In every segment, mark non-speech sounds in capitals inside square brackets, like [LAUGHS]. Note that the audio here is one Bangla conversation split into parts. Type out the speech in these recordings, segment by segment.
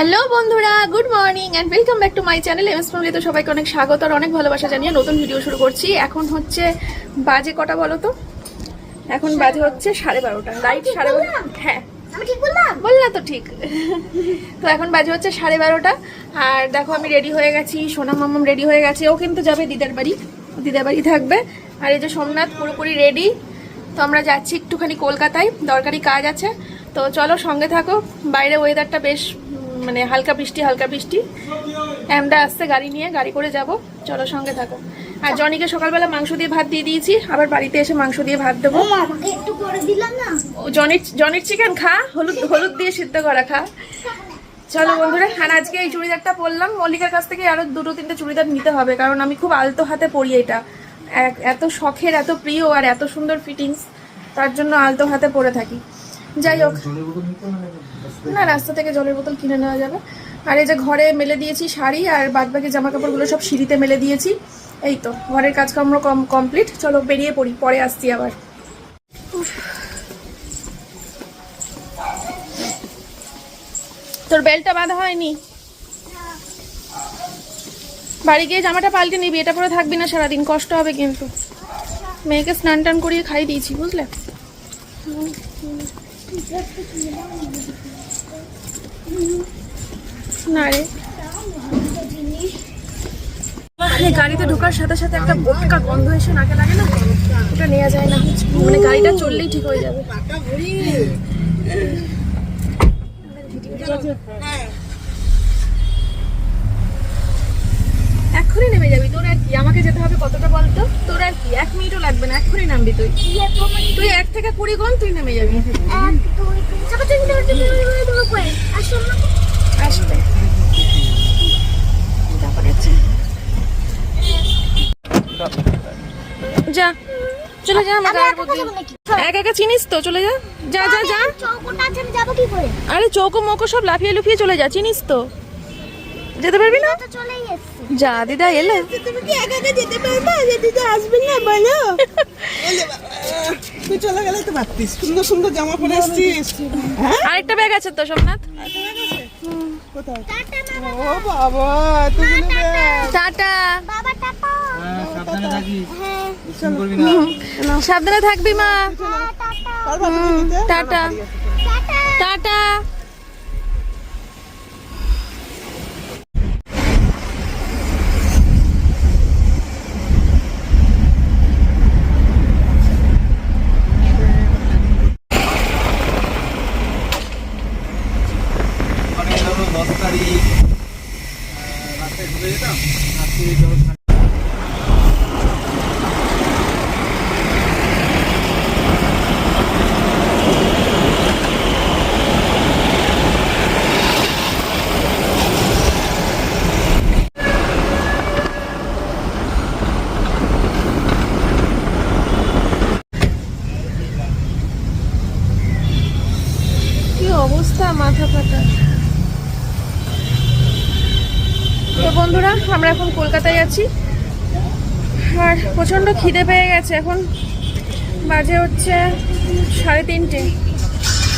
হ্যালো বন্ধুরা good morning and welcome back to my channel MS family তো সবাইকে অনেক স্বাগত আর অনেক ভালোবাসা জানিয়ে নতুন ভিডিও শুরু করছি। এখন হচ্ছে বাজে কটা বলো তো? এখন বাজে হচ্ছে সাড়ে বারোটা। রাইট সাড়ে বারোটা হ্যাঁ। ঠিক বললাম? বললা তো ঠিক। তো এখন বাজে হচ্ছে সাড়ে বারোটা। আর দেখো আমি রেডি হয়ে গেছি সোনা মামাম রেডি হয়ে গেছে। ও কিন্তু যাবে দিদার বাড়ি। দিদার বাড়ি থাকবে। আর এই যে সোমনাথ পুরোপুরি রেডি তো আমরা যাচ্ছি একটুখানি কলকাতায়। দরকারি কাজ আছে। তো চলো সঙ্গে থাকো। বাইরে ওয়েদারটা বেশ মানে হালকা বৃষ্টি হালকা বৃষ্টি। আমরা আসছে গাড়ি নিয়ে গাড়ি করে যাব। চলো সঙ্গে থাকো। আর জনিকে সকালবেলা মাংস দিয়ে ভাত দিয়ে দিয়েছি আবার বাড়িতে এসে মাংস দিয়ে ভাত দেবো। জনির জনির চিকেন খা হলুদ হলুদ দিয়ে সিদ্ধ করা খা। চলো বন্ধুরা আর আজকে এই চুড়িদারটা পরলাম। মল্লিকার কাছ থেকে আরও দুটো তিনটে চুড়িদার নিতে হবে কারণ আমি খুব আলতো হাতে পরি এটা। এত শখের এত প্রিয় আর এত সুন্দর ফিটিংস তার জন্য আলতো হাতে পরে থাকি। যাই হোক। না রাস্তা থেকে জলের বোতল কিনে নেওয়া যাবে। আর এই যে ঘরে মেলে দিয়েছি শাড়ি আর বাদবাকি জামা কাপড়গুলো সব সিঁড়িতে মেলে দিয়েছি। এই তো ঘরের কাজকর্ম কম কমপ্লিট চলো বেরিয়ে পড়ি পরে আসছি আবার। তোর বেলটা বাঁধা হয়নি? বাড়ি গিয়ে জামাটা পাল্টে নিবি এটা পরে থাকবি না সারাদিন কষ্ট হবে কিন্তু। মেয়েকে স্নান টান করিয়ে খাই দিয়েছি বুঝলে? না রে। আরে গাড়িতে ঢোকার সাথে সাথে একটা বোটকা গন্ধ এসে নাকে লাগে না? ওটা নেওয়া যায় না। মানে গাড়িটা চললেই ঠিক হয়ে যাবে। এক্ষুনি নেমে যাবি। তোর আর কি? আমাকে যেতে হবে কতটা বলতো? তোর আর কি? এক মিনিটও লাগবে না এক্ষুনি নামবি তুই। তুই এক থেকে কুড়ি গুণ তুই নেমে যাবি। আর আসবে। যা চলে যা গায়ের উপর এক একা চিনিস তো? চলে যা। যা যা যা। চৌকোটা আছে আমি যাব কি করে? আরে চৌকো মৌকো সব লাফিয়ে লুফিয়ে চলে যা চিনিস তো? যেতে পারবি না? তো চলেই এসছে। যা দিদা এলে। তুমি কি একা একা যেতে পারবা? যে দিদি আসবে না বলো। তুই চলে গেলে তো পারতিস সুন্দর সুন্দর জামা পরে আসছিস। হ্যাঁ? আরেকটা ব্যাগ আছে তো সোমনাথ? কোথায়? ও বাবা তুমি টাটা। বাবা টাটা। সাবধানে থাকিস। হ্যাঁ। না। সাবধানে থাকবি মা। হ্যাঁ টাটা টাটা মানে ধরো দশ তারিখ আহ, রাস্তায় ঢুকে যেতাম আজকে ধরো কি অবস্থা মাথা ফাটা তো বন্ধুরা, আমরা এখন কলকাতায় আছি। আর প্রচণ্ড খিদে পেয়ে গেছে এখন। বাজে হচ্ছে সাড়ে তিনটে।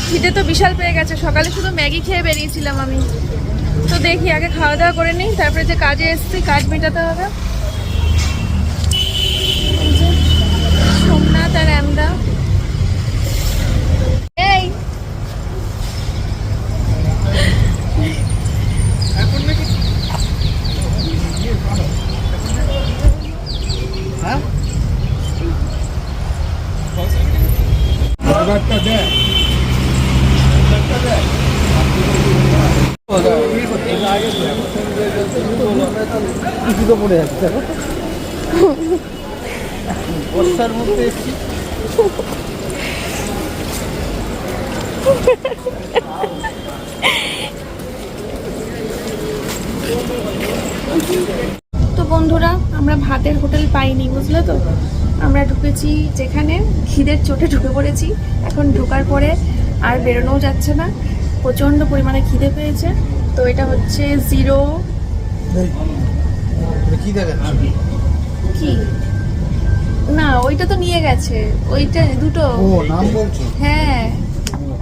খিদে তো বিশাল পেয়ে গেছে। সকালে শুধু ম্যাগি খেয়ে বেরিয়েছিলাম আমি। তো দেখি, আগে খাওয়া দাওয়া করে নিই, তারপরে যে কাজে এসছি, কাজ মেটাতে হবে এই যে সোমনাথ আর আমরা এই হ্যাঁ এসছি তো বন্ধুরা, আমরা ভাতের হোটেল পাইনি, বুঝলে তো? আমরা ঢুকেছি যেখানে খিদের চোটে ঢুকে পড়েছি। এখন ঢোকার পরে আর বেরোনোও যাচ্ছে না। প্রচণ্ড পরিমাণে খিদে পেয়েছে। তো এটা হচ্ছে জিরো কি না ওইটা তো নিয়ে গেছে। ওইটা দুটো। হ্যাঁ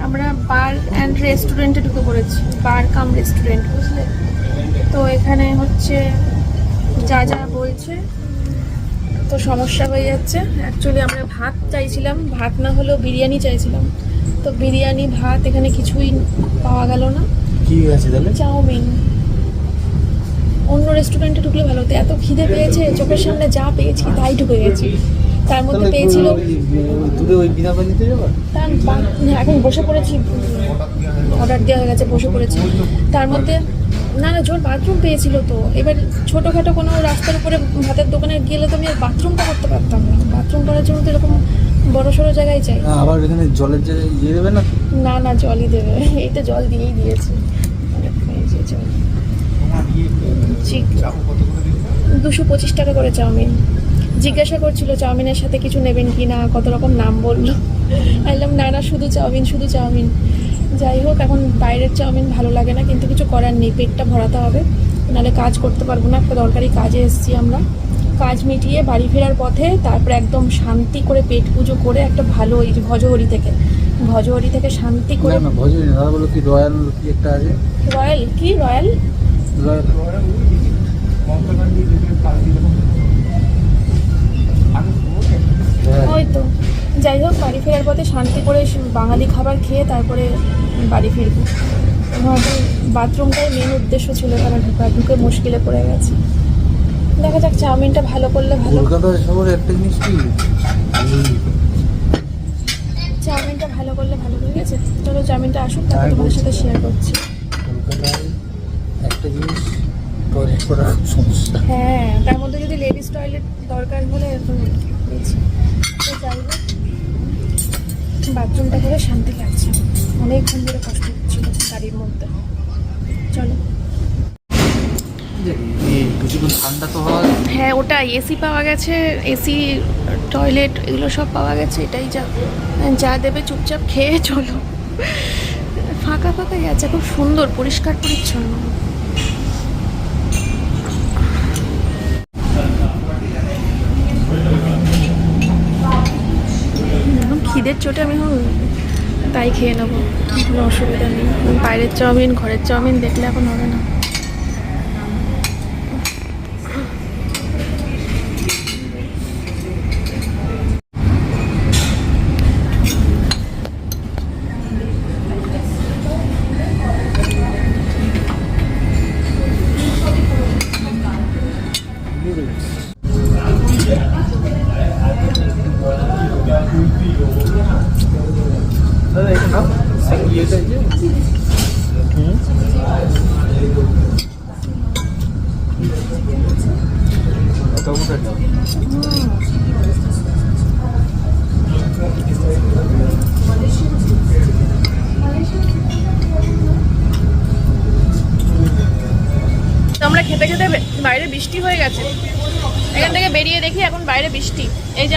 আমরা বার অ্যান্ড রেস্টুরেন্টে ঢুকে পড়েছি। বার কাম রেস্টুরেন্ট বুঝলে? তো এখানে হচ্ছে যা যা বলছে তো সমস্যা হয়ে যাচ্ছে। অ্যাকচুয়ালি আমরা ভাত চাইছিলাম। ভাত না হলেও বিরিয়ানি চাইছিলাম। তো বিরিয়ানি ভাত এখানে কিছুই পাওয়া গেল না। কি আছে তাহলে? চাউমিন। অন্য রেস্টুরেন্টে ঢুকলে ভালো হতো। এত খিদে পেয়েছে চোখের সামনে যা পেয়েছি তাই ঢুকে গেছি। তার মধ্যে পেয়েছিল দূরে ওই বিনা পানিতে যাব? তার এখন বসে পড়েছি। অর্ডার দেওয়া হয়ে গেছে বসে পড়েছি। তার মধ্যে না না জোর বাথরুম পেয়েছিল তো। এবার ছোটোখাটো কোনো রাস্তার উপরে ভাতের দোকানে গেলে তো আমি আর বাথরুমটা করতে পারতাম না। বাথরুম করার জন্য তো এরকম বড় সড়ো জায়গায় চাই আবার এখানে জলের যে ইয়ে দেবে না? না না জলই দেবে। এই তো জল দিয়েই দিয়েছে। এই যে জল। চিক- দুশো পঁচিশ টাকা করে চাউমিন। জিজ্ঞাসা করছিল চাউমিনের সাথে কিছু নেবেন কি না? কত রকম নাম বলল? বললাম না না শুধু চাউমিন শুধু চাউমিন। যাই হোক এখন বাইরের চাউমিন ভালো লাগে না কিন্তু কিছু করার নেই পেটটা ভরাতে হবে নাহলে কাজ করতে পারব না একটা দরকারি কাজে এসেছি আমরা। কাজ মিটিয়ে বাড়ি ফেরার পথে তারপরে একদম শান্তি করে পেট পুজো করে একটা ভালো এই যে ভজহরি থেকে ভজহরি থেকে শান্তি করে না না দাদা বলো কি রয়্যাল কি একটা আছে? রয়্যাল কি রয়্যাল রয়্যাল? পথে শান্তি করে বাঙালি খাবার খেয়ে তারপরে বাড়ি ফিরবো। আমাদের বাথরুমটাই মেন উদ্দেশ্য ছিল এখানে ঢোকা ঢুকে মুশকিলে পড়ে গেছে। দেখা যাক চাউমিনটা ভালো করলে ভালো। কলকাতা শহরে একটা জিনিস কি চাউমিনটা ভালো করলে ভালো। হয়ে গেছে চলো চাউমিনটা আসুক তারপর তোমাদের সাথে শেয়ার করছি। কলকাতায় একটা জিনিস টয়লেট করা সমস্যা। হ্যাঁ তার মধ্যে যদি লেডিস টয়লেট দরকার হলে এখন যাই হোক বাথরুমটা করে শান্তি লাগছে। অনেকক্ষণ ধরে কষ্ট হচ্ছিল গাড়ির মধ্যে। চলো। হয় হ্যাঁ ওটা এসি পাওয়া গেছে এসি টয়লেট এগুলো সব পাওয়া গেছে, এটাই যা। যা দেবে চুপচাপ খেয়ে চলো। ফাঁকা ফাঁকা গেছে, খুব সুন্দর, পরিষ্কার পরিচ্ছন্ন। খিদের চোটে আমি এখন তাই খেয়ে নেব, কোনো অসুবিধা নেই। বাইরের চাউমিন, ঘরের চাউমিন দেখলে এখন হবে না।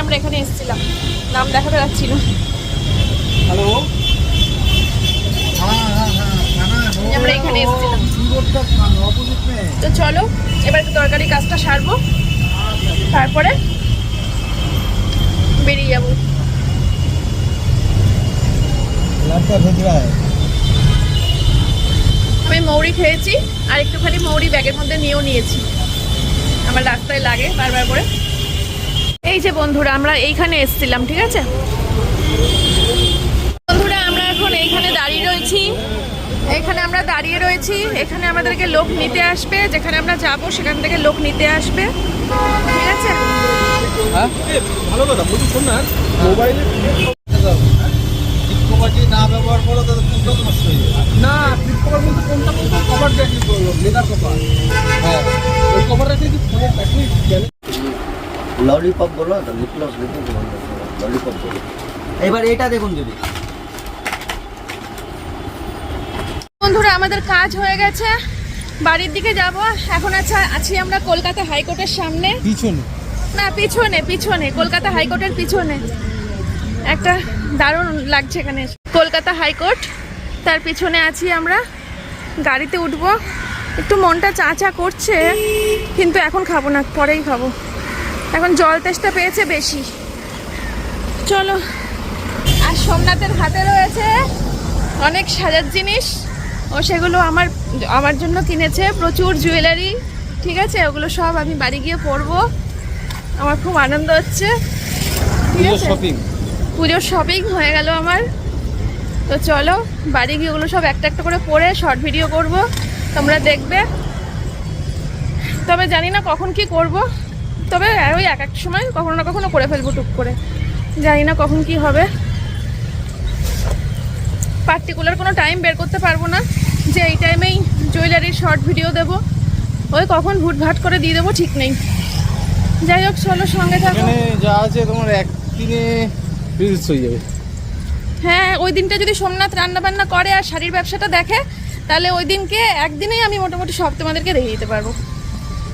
আমরা এখানে এসেছিলাম। নাম দেখাতে যাচ্ছি না। হ্যালো আমরা এখানে এসেছিলাম। তো চলো এবার একটু তরকারি কাজটা সারবো। তারপরে বেরিয়ে যাব। আমি মৌরি খেয়েছি আর একটুখানি মৌরি ব্যাগের মধ্যে নিয়েও নিয়েছি। আমার রাস্তায় লাগে বারবার করে। এই যে বন্ধুরা আমরা এইখানে এসেছিলাম ঠিক আছে? বন্ধুরা আমরা এখন এইখানে দাঁড়িয়ে রয়েছি। এখানে আমরা দাঁড়িয়ে রয়েছি এখানে আমাদেরকে লোক নিতে আসবে যেখানে আমরা যাব সেখান থেকে লোক নিতে আসবে ঠিক আছে? হ্যাঁ? ভালো কথা বলছি শোন না মোবাইলে না ব্যবহার করো তাহলে ফোনটা তো নষ্ট না ফ্লিপ বলতে কোনটা বলতে কভার দেখি লেদার কভার হ্যাঁ ওই কভার কি ফোনের ব্যাটারি গেলে ললিপপ বলো তো লিপলস লিপলস ললিপপ বলো। এবার এটা দেখুন দিদি বন্ধুরা আমাদের কাজ হয়ে গেছে। বাড়ির দিকে যাব। এখন আচ্ছা আছি আমরা কলকাতা হাইকোর্টের সামনে। পিছনে। না পিছনে পিছনে কলকাতা হাইকোর্টের পিছনে। একটা দারুণ লাগছে এখানে। কলকাতা হাইকোর্ট তার পিছনে আছি আমরা। গাড়িতে উঠবো। একটু মনটা চাচা করছে কিন্তু এখন খাব না পরেই খাব। এখন জল তেষ্টা পেয়েছে বেশি। চলো আর সোমনাথের হাতে রয়েছে অনেক সাজার জিনিস। ও সেগুলো আমার আমার জন্য কিনেছে প্রচুর জুয়েলারি ঠিক আছে? ওগুলো সব আমি বাড়ি গিয়ে পরবো। আমার খুব আনন্দ হচ্ছে পুজোর শপিং হয়ে গেল আমার। তো চলো বাড়ি গিয়ে ওগুলো সব একটা একটা করে পরে শর্ট ভিডিও করব। তোমরা দেখবে। তবে জানি না কখন কি করব। তবে ওই এক এক সময় কখনো না কখনো করে ফেলব টুক করে। জানি না কখন কি হবে। পার্টিকুলার কোনো টাইম বের করতে পারব না। যে এই টাইমেই জুয়েলারির শর্ট ভিডিও দেবো। ওই কখন ভুটভাট করে দিয়ে দেবো ঠিক নেই। যাই হোক চলো সঙ্গে থাকো। যা আছে তোমার একদিনে রিলস হয়ে যাবে। হ্যাঁ ওই দিনটা যদি সোমনাথ রান্না বান্না করে আর শাড়ির ব্যবসাটা দেখে তাহলে ওই দিনকে একদিনেই আমি মোটামুটি সব তোমাদেরকে দেখিয়ে দিতে পারব।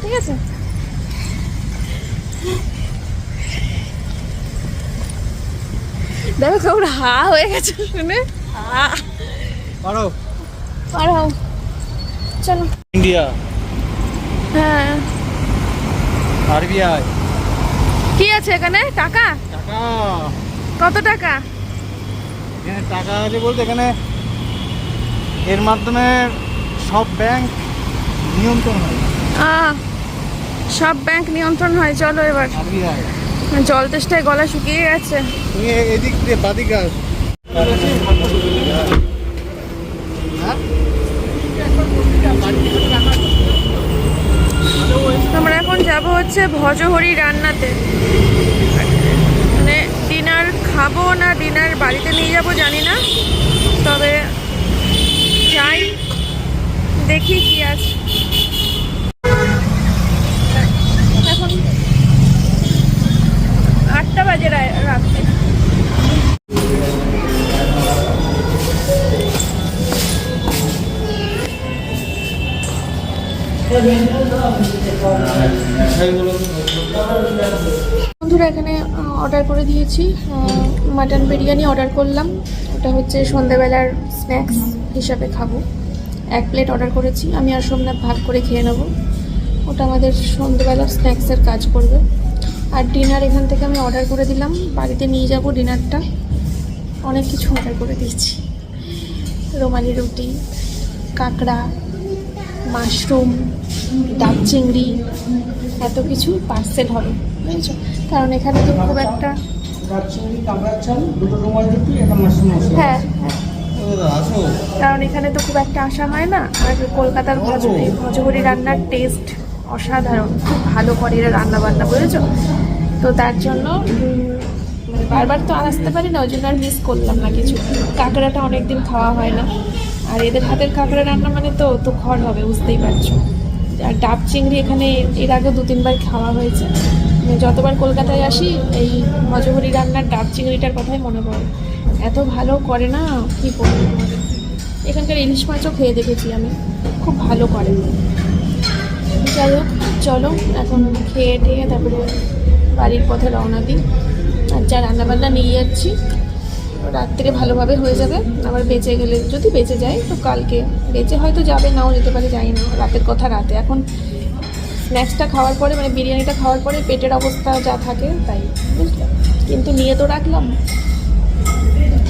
ঠিক আছে? দেখো কেমন হা হয়ে গেছে শুনে। পারো। আর চলো। ইন্ডিয়া। হ্যাঁ। আরবিআই। কি আছে এখানে? টাকা? টাকা। কত টাকা? এখানে টাকা আছে বলতে এখানে এর মাধ্যমে সব ব্যাংক নিয়ন্ত্রণ হয়। সব ব্যাংক নিয়ন্ত্রণ হয়। চলো এবার। আরবিআই। জল তেষ্টায় গলা শুকিয়ে গেছে। এদিক দিয়ে বাদিকে আসো। আমরা এখন যাব হচ্ছে ভজহরি রান্নাতে। মানে ডিনার খাব না ডিনার বাড়িতে নিয়ে যাব জানি না। তবে যাই দেখি কি আছে। বন্ধুরা, এখানে অর্ডার করে দিয়েছি। মাটন বিরিয়ানি অর্ডার করলাম। ওটা হচ্ছে সন্ধ্যাবেলার স্ন্যাক্স হিসাবে খাব। এক প্লেট অর্ডার করেছি। আমি আর সোমনাথ ভাগ করে খেয়ে নেব। ওটা আমাদের সন্ধ্যেবেলার স্ন্যাক্সের কাজ করবে। আর ডিনার এখান থেকে আমি অর্ডার করে দিলাম। বাড়িতে নিয়ে যাব ডিনারটা অনেক কিছু অর্ডার করে দিয়েছি। রোমালি রুটি, কাঁকড়া মাশরুম, ডাব চিংড়ি, এত কিছু পার্সেল হবে, বুঝেছ? কারণ এখানে তো খুব একটা হ্যাঁ হ্যাঁ। কারণ এখানে তো খুব একটা আসা হয় না, আর কলকাতার ভজ এই রান্নার টেস্ট অসাধারণ, খুব ভালো করে এরা রান্না বান্না বুঝেছ? তো তার জন্য মানে বারবার তো আসতে পারি না, ওই জন্য আর মিস করলাম না কিছু। কাঁকড়াটা অনেকদিন খাওয়া হয় না। আর এদের হাতের কাঁকড়া রান্না মানে তো তো খড় হবে, বুঝতেই পারছ। আর ডাব চিংড়ি এখানে, এর আগে দু তিনবার খাওয়া হয়েছে। যতবার কলকাতায় আসি, এই ভজহরি রান্নার ডাব চিংড়িটার কথাই মনে পড়ে। এত ভালো করে না, কি করব এখানকার ইলিশ মাছও খেয়ে দেখেছি আমি, খুব ভালো করে। যাই হোক, চলো, এখন খেয়ে টেয়ে তারপরে বাড়ির পথে রওনা দিই। আর যা রান্নাবান্না নিয়ে যাচ্ছি রাত্রে ভালোভাবে হয়ে যাবে। আবার বেঁচে গেলে যদি বেঁচে যায়, তো কালকে বেঁচে হয়তো যাবে, নাও যেতে পারে, যাই না। রাতের কথা রাতে। এখন স্ন্যাক্সটা খাওয়ার পরে মানে বিরিয়ানিটা খাওয়ার পরে পেটের অবস্থা যা থাকে, তাই। বুঝলে? কিন্তু নিয়ে তো রাখলাম।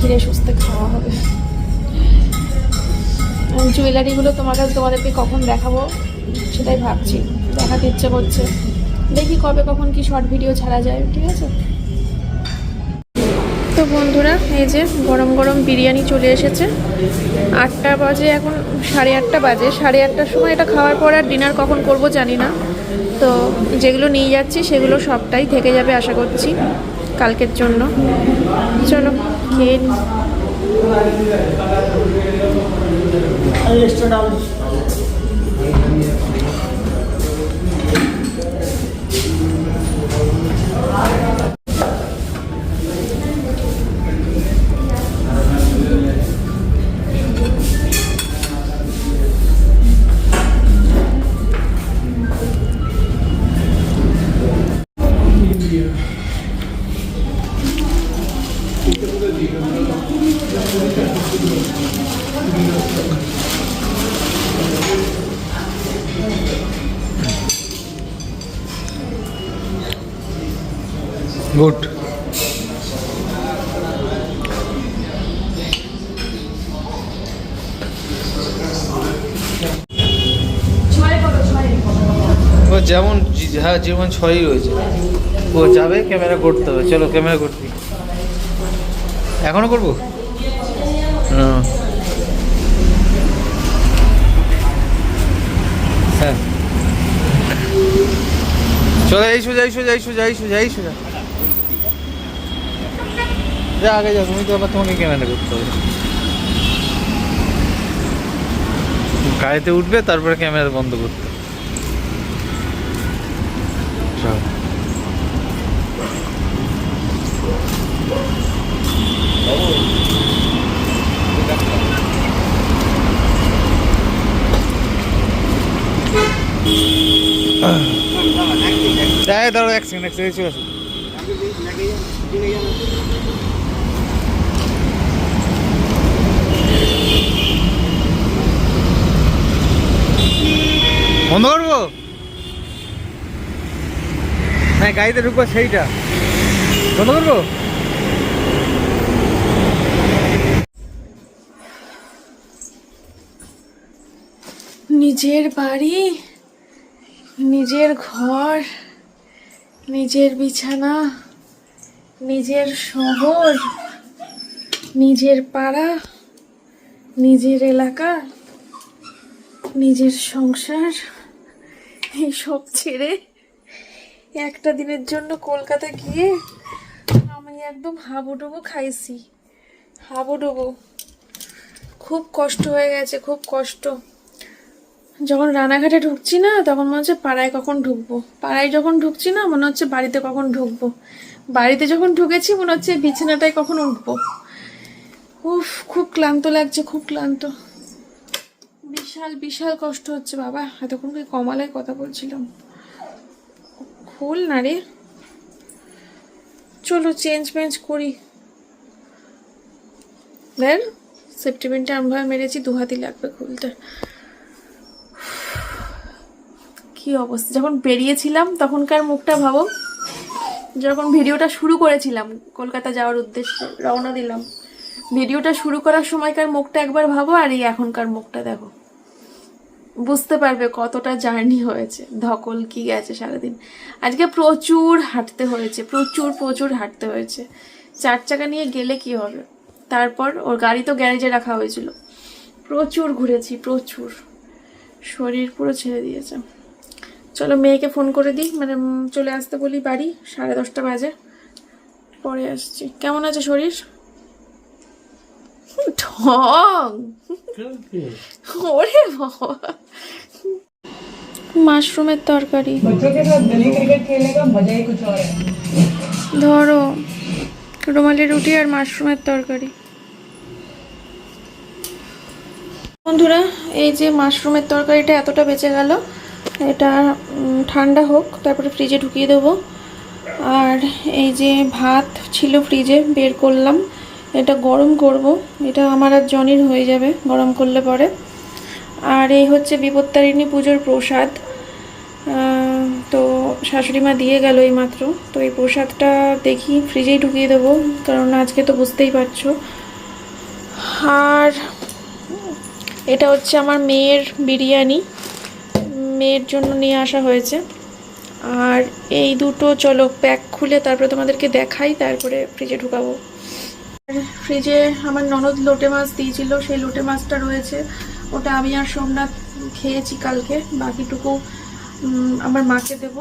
ধীরে সুস্থে খাওয়া হবে। জুয়েলারিগুলো তোমাকে, তোমাদেরকে কখন দেখাবো, সেটাই ভাবছি। দেখাতে ইচ্ছে করছে। দেখি কবে কখন কি শর্ট ভিডিও ছাড়া যায়, ঠিক আছে? তো বন্ধুরা, এই যে গরম গরম বিরিয়ানি চলে এসেছে। আটটা বাজে এখন, সাড়ে আটটা বাজে। সাড়ে আটটার সময় এটা খাওয়ার পর আর ডিনার কখন করব জানি না। তো যেগুলো নিয়ে যাচ্ছি সেগুলো সবটাই থেকে যাবে আশা করছি কালকের জন্য। চলো, খেয়ে Good. যেমন হ্যাঁ যেমন ছয়ই রয়েছে। ও যাবে ক্যামেরা করতে হবে। চলো ক্যামেরা করতে এখনও করব। হ্যাঁ। চলো এই সোজা এই সোজা এই সোজা এই সোজা এই সোজা। যা আগে যাও তুমি তো আবার তোমাকে ক্যামেরা করতে হবে। গাড়িতে উঠবে তারপরে ক্যামেরা বন্ধ করতে হবে। চলো এই এক সেকেন্ড এক সেকেন্ড চলে আসো। বন্ধ করব? না গাড়িতে ঢুকবো সেইটা। বন্ধ করব? নিজের বাড়ি, নিজের ঘর। নিজের বিছানা, নিজের শহর, নিজের পাড়া, নিজের এলাকা, নিজের সংসার এইসব ছেড়ে একটা দিনের জন্য কলকাতা গিয়ে আমি একদম হাবুডুবু খাইছি। হাবুডুবু। খুব কষ্ট হয়ে গেছে, খুব কষ্ট। যখন রানাঘাটে ঢুকছি না, তখন মনে হচ্ছে পাড়ায় কখন ঢুকবো। পাড়ায় যখন ঢুকছি না, মনে হচ্ছে বাড়িতে কখন ঢুকবো। বাড়িতে যখন ঢুকেছি, মনে হচ্ছে বিছানাটায় কখন উঠবো। উফ, খুব ক্লান্ত লাগছে, খুব ক্লান্ত। বিশাল বিশাল কষ্ট হচ্ছে, বাবা। এতক্ষণ কি কমালায় কথা বলছিলাম? খুল না রে। চলো চেঞ্জ মেঞ্জ করি। দেখ সেপ্টিমেন্টে আমভাবে মেরেছি দু হাতি লাগবে খুলতে। কি অবস্থা? যখন বেরিয়েছিলাম, তখনকার মুখটা ভাবো, যখন ভিডিওটা শুরু করেছিলাম, কলকাতা যাওয়ার উদ্দেশ্যে রওনা দিলাম, ভিডিওটা শুরু করার সময়কার মুখটা একবার ভাবো আর এই এখনকার মুখটা দেখো। বুঝতে পারবে কতটা জার্নি হয়েছে, ধকল কি গেছে সারাদিন। আজকে প্রচুর হাঁটতে হয়েছে, প্রচুর প্রচুর হাঁটতে হয়েছে। চার চাকা নিয়ে গেলে কি হবে? তারপর ওর গাড়ি তো গ্যারেজে রাখা হয়েছিল। প্রচুর ঘুরেছি, প্রচুর। শরীর পুরো ছেড়ে দিয়েছে। চলো মেয়েকে ফোন করে দিই মানে চলে আসতে বলি বাড়ি সাড়ে দশটা বাজে। পরে আসছি। কেমন আছে শরীর? ঢং! ওরে মাশরুমের তরকারি। ধরো রুমালি রুটি আর মাশরুমের তরকারি। বন্ধুরা, এই যে মাশরুমের তরকারিটা এতটা বেঁচে গেল, এটা ঠান্ডা হোক, তারপরে ফ্রিজে ঢুকিয়ে দেবো। আর এই যে ভাত ছিল ফ্রিজে, বের করলাম। এটা গরম করব, এটা আমার আর জনির হয়ে যাবে, গরম করলে পরে। আর এই হচ্ছে বিপত্তারিণী পুজোর প্রসাদ। তো শাশুড়ি মা দিয়ে গেল এই মাত্র। তো এই প্রসাদটা দেখি ফ্রিজেই ঢুকিয়ে দেবো, কারণ আজকে তো বুঝতেই পারছ। আর এটা হচ্ছে আমার মেয়ের বিরিয়ানি, মেয়ের জন্য নিয়ে আসা হয়েছে। আর এই দুটো চলো প্যাক খুলে তারপরে তোমাদেরকে দেখাই, তারপরে ফ্রিজে ঢুকাবো। ফ্রিজে আমার ননদ লোটে মাছ দিয়েছিল, সেই লোটে মাছটা রয়েছে। ওটা আমি আর সোমনাথ খেয়েছি কালকে, বাকিটুকু আমার মাকে দেব।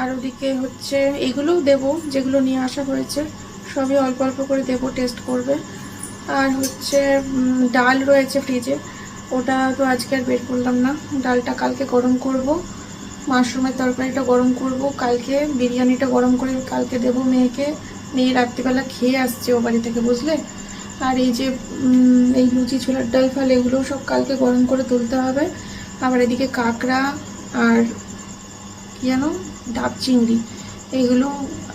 আর ওদিকে হচ্ছে এগুলোও দেব, যেগুলো নিয়ে আসা হয়েছে। সবই অল্প অল্প করে দেবো টেস্ট করবে। আর হচ্ছে ডাল রয়েছে ফ্রিজে ওটা তো আজকে আর বের করলাম না। ডালটা কালকে গরম করব। মাশরুমের তরকারিটা গরম করব। কালকে বিরিয়ানিটা গরম করে কালকে দেবো মেয়েকে। মেয়ে রাত্রিবেলা খেয়ে আসছে ও বাড়ি থেকে, বুঝলে? আর এই যে এই লুচি ছোলার ডাল ফাল এগুলো সব কালকে গরম করে তুলতে হবে। আবার এদিকে কাঁকড়া আর কি যেন? ডাব চিংড়ি। এইগুলো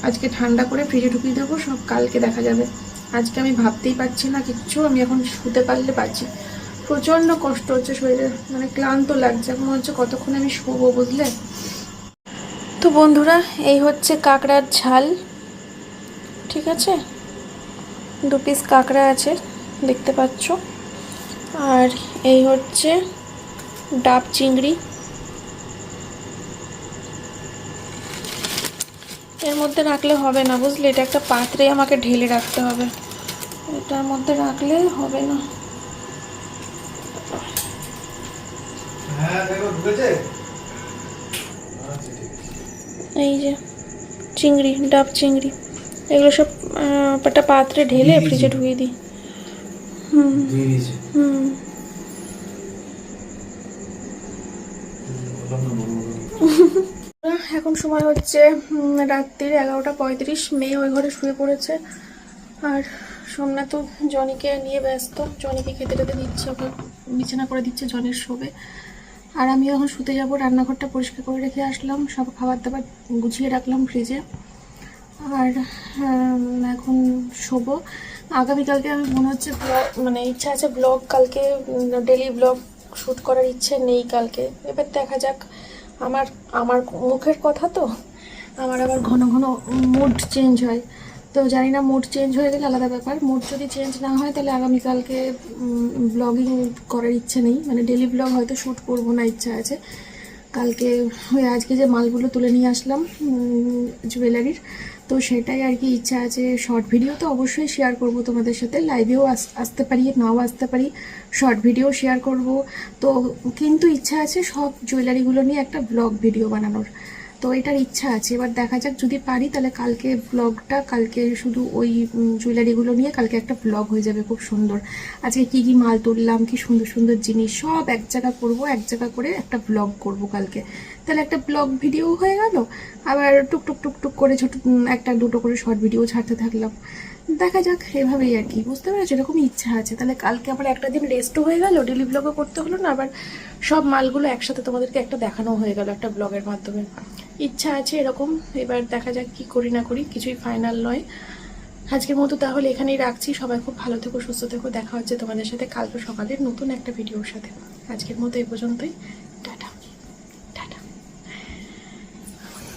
আজকে ঠান্ডা করে ফ্রিজে ঢুকিয়ে দেবো, সব কালকে দেখা যাবে। আজকে আমি ভাবতেই পারছি না কিচ্ছু, আমি এখন শুতে পারলে পারছি। প্রচণ্ড কষ্ট হচ্ছে শরীরে মানে ক্লান্ত লাগছে। এখন হচ্ছে কতক্ষণ আমি শোবো বুঝলে? তো বন্ধুরা, এই হচ্ছে কাঁকড়ার ঝাল, ঠিক আছে? দু পিস কাঁকড়া আছে, দেখতে পাচ্ছ। আর এই হচ্ছে ডাব চিংড়ি। এর মধ্যে রাখলে হবে না, বুঝলে? এটা একটা পাত্রে আমাকে ঢেলে রাখতে হবে। এটার মধ্যে রাখলে হবে না হ্যাঁ দেখো ঢুকেছে? এই যে চিংড়ি ডাব চিংড়ি এগুলো সব একটা পাত্রে ঢেলে ফ্রিজে ঢুকিয়ে দিই। হুম হুম। [LAUGHS] এখন সময় হচ্ছে রাত্রির এগারোটা পঁয়ত্রিশ মেয়ে ওই ঘরে শুয়ে পড়েছে। আর সোমনাথ তো জনিকে নিয়ে ব্যস্ত জনিকে খেতে টেতে দিচ্ছে ওকে বিছানা করে দিচ্ছে জনের শোবে। আর আমি এখন শুতে যাব, রান্নাঘরটা পরিষ্কার করে রেখে আসলাম, সব খাবার দাবার গুছিয়ে রাখলাম ফ্রিজে আর এখন শোবো। আগামীকালকে আমি মনে হচ্ছে ব্লগ মানে ইচ্ছা আছে ব্লগ কালকে ডেলি ব্লগ শ্যুট করার ইচ্ছে নেই কালকে। এবার দেখা যাক। আমার আমার মুখের কথা তো? আমার আবার ঘন ঘন মুড চেঞ্জ হয়। তো জানি না মুড চেঞ্জ হয়ে গেলে আলাদা ব্যাপার। মুড যদি চেঞ্জ না হয়, তাহলে আগামীকালকে ব্লগিং করার ইচ্ছে নেই। মানে ডেলি ব্লগ হয়তো শ্যুট করব না, ইচ্ছা আছে। কালকে ওই আজকে যে মালগুলো তুলে নিয়ে আসলাম জুয়েলারির তো সেটাই আর কি ইচ্ছা আছে। শর্ট ভিডিও তো অবশ্যই শেয়ার করব তোমাদের সাথে। লাইভেও আসতে পারি, নাও আসতে পারি। শর্ট ভিডিও শেয়ার করব। তো কিন্তু ইচ্ছা আছে সব জুয়েলারিগুলো নিয়ে একটা ব্লগ ভিডিও বানানোর। তো এটার ইচ্ছা আছে। এবার দেখা যাক, যদি পারি তাহলে কালকে ব্লগটা কালকে শুধু ওই জুয়েলারিগুলো নিয়ে কালকে একটা ব্লগ হয়ে যাবে খুব সুন্দর। আজকে কি কি মাল তুললাম, কি সুন্দর সুন্দর জিনিস, সব এক জায়গা করব, এক জায়গা করে একটা ব্লগ করব কালকে। তাহলে একটা ব্লগ ভিডিও হয়ে গেল। আবার টুকটুক টুকটুক করে ছোট একটা দুটো করে শর্ট ভিডিও ছাড়তে থাকলাম। দেখা যাক, এভাবেই আর কি। বুঝতে পেরেছ? এরকমই ইচ্ছা আছে। তাহলে কালকে আবার একটা দিন রেস্টও হয়ে গেল ডেলি ব্লগও করতে হলো না, আবার সব মালগুলো একসাথে তোমাদেরকে একটা দেখানো হয়ে গেল একটা ব্লগের মাধ্যমে। ইচ্ছা আছে এরকম। এবার দেখা যাক কি করি না করি, কিছুই ফাইনাল নয়। আজকের মতো তাহলে এখানেই রাখছি। সবাই খুব ভালো থেকো, সুস্থ থেকো। দেখা হচ্ছে তোমাদের সাথে কালকে সকালের নতুন একটা ভিডিওর সাথে। আজকের মতো এই পর্যন্তই। টাটা।